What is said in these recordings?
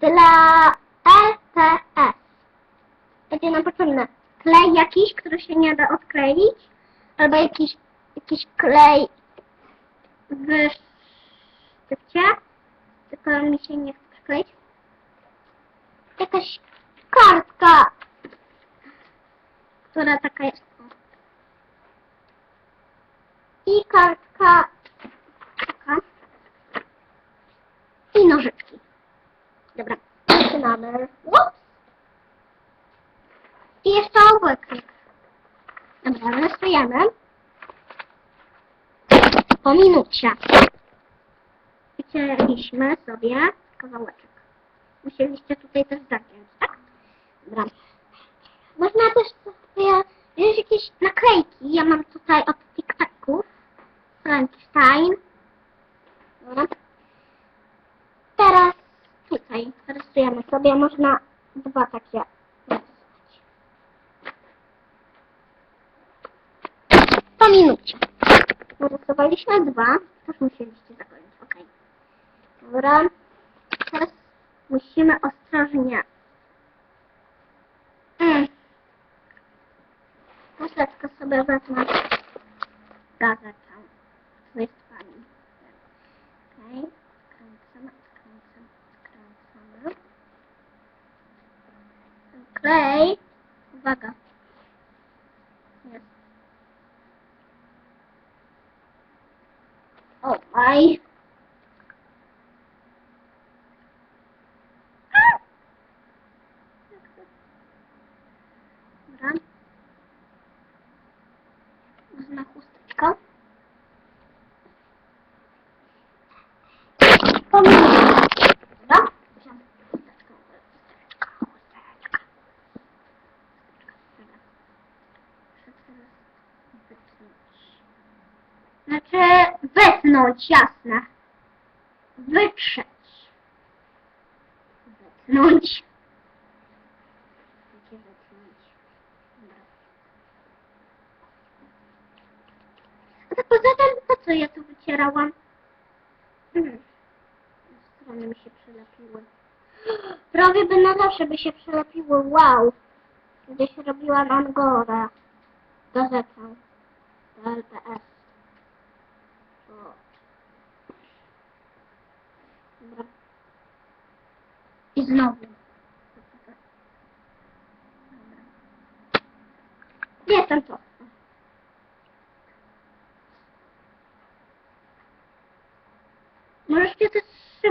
dla LPS. Będzie nam potrzebny klej jakiś, który się nie da odkleić, albo jakiś, jakiś klej w sztywcie, tylko mi się nie chce przykleić. Jakaś kartka, która taka jest. I kartka taka. I nożyczki. Dobra, zaczynamy. Ups. I jeszcze obłyknik. Dobra, rysujemy. Po minucie. Wycięliśmy sobie kawałeczek. Musieliście tutaj też zagiąć, tak? Dobra. Można też sobie wziąć jakieś naklejki. Ja mam tutaj od TikToków. Frankenstein. Dobra. Teraz tutaj rysujemy sobie. Można dwa takie rysować. Po minucie. Narysowaliśmy dwa. Też musieliście zakończyć. Ok. Dobra. Teraz musimy ostrożnie. Mm. Troszeczkę sobie wezmę gazetę z listami. Okej. Skręcamy, skręcamy, skręcamy. Ten klej. Uwaga. Jest. O, maj. Dobra. Wezmę chusteczkę. Pomyliłam. Dobra. Wziąłem chusteczkę. Chusteczka, chusteczka. Dobra. Muszę teraz wytnąć. Znaczy, wytnąć, jasne. Wytrzeć. Wytnąć. Gdzie wytnąć? A to poza tym, po co ja tu wycierałam? Hmm. Strony mi się przylepiły. Prawie by na zawsze by się przylepiły. Wow. Gdzieś robiłam Angorę. Gazetę. Do LPS. O. Dobra. I znowu. Dobra. Jestem to. Możesz się też z.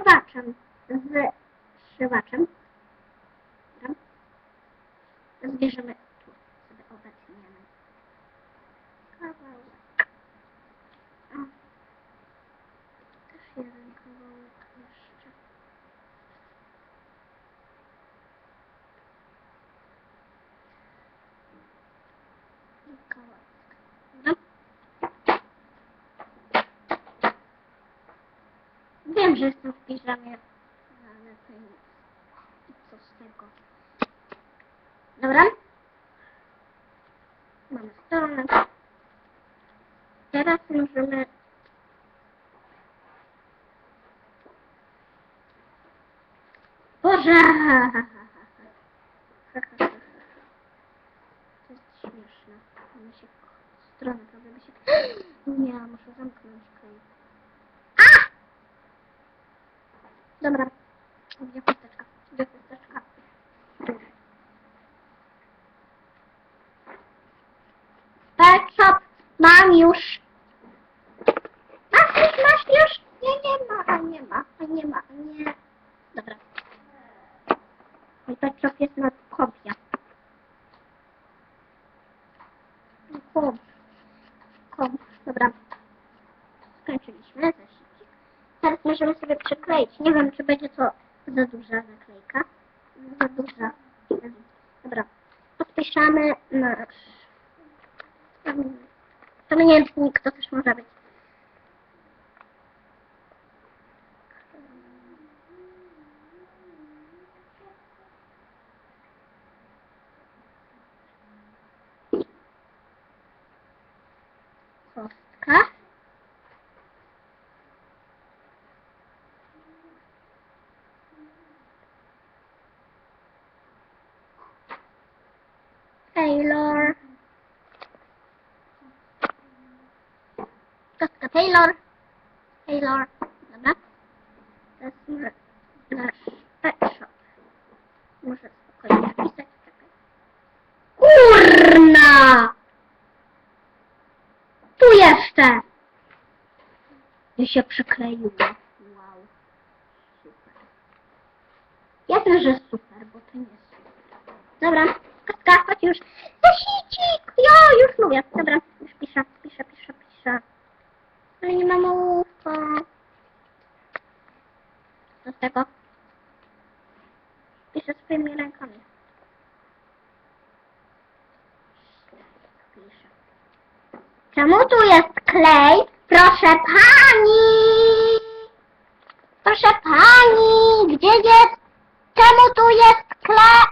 Zbierzemy tu. Sobie obecniemy. Kawałek. O. Też jeden kawałek jeszcze. I kawałek. Dobra. Wiem, że jestem w piżamie, ale to. I co z tego? Dobra. Mamy stronę. Teraz możemy... Boże! To jest śmieszne. Stronę, prawda? Się... Nie, muszę zamknąć klej. A! Dobra. Gdzie chusteczka? Gdzie chusteczka? Pet shop. Mam już. Masz już, masz już? Nie, nie ma, a nie ma, a nie ma, a nie. Dobra. Mój pet shop jest na kopie. Kop. Kop. Dobra. Skończyliśmy zeszycik. Teraz możemy sobie przykleić. Nie wiem, czy będzie to za duża naklejka. Za duża. Dobra. Podpiszamy nasz... Pamiętnik to też może być. Kostka. Kostka Taylor. Taylor. Dobra. Teraz może nasz pet shop. Muszę spokojnie wpisać. Czekaj. Kurna! Tu jeszcze! I się przykleiło. Wow. Super. Jasne, że super, bo to nie super. Dobra, kostka, chodź już. Zasicik! Jo, już lubię. Dobra, już piszę. Ale nie mam ołówka. Co z tego? Piszę swoimi rękami. Czemu tu jest klej? Proszę pani! Proszę pani, gdzie jest? Czemu tu jest klej?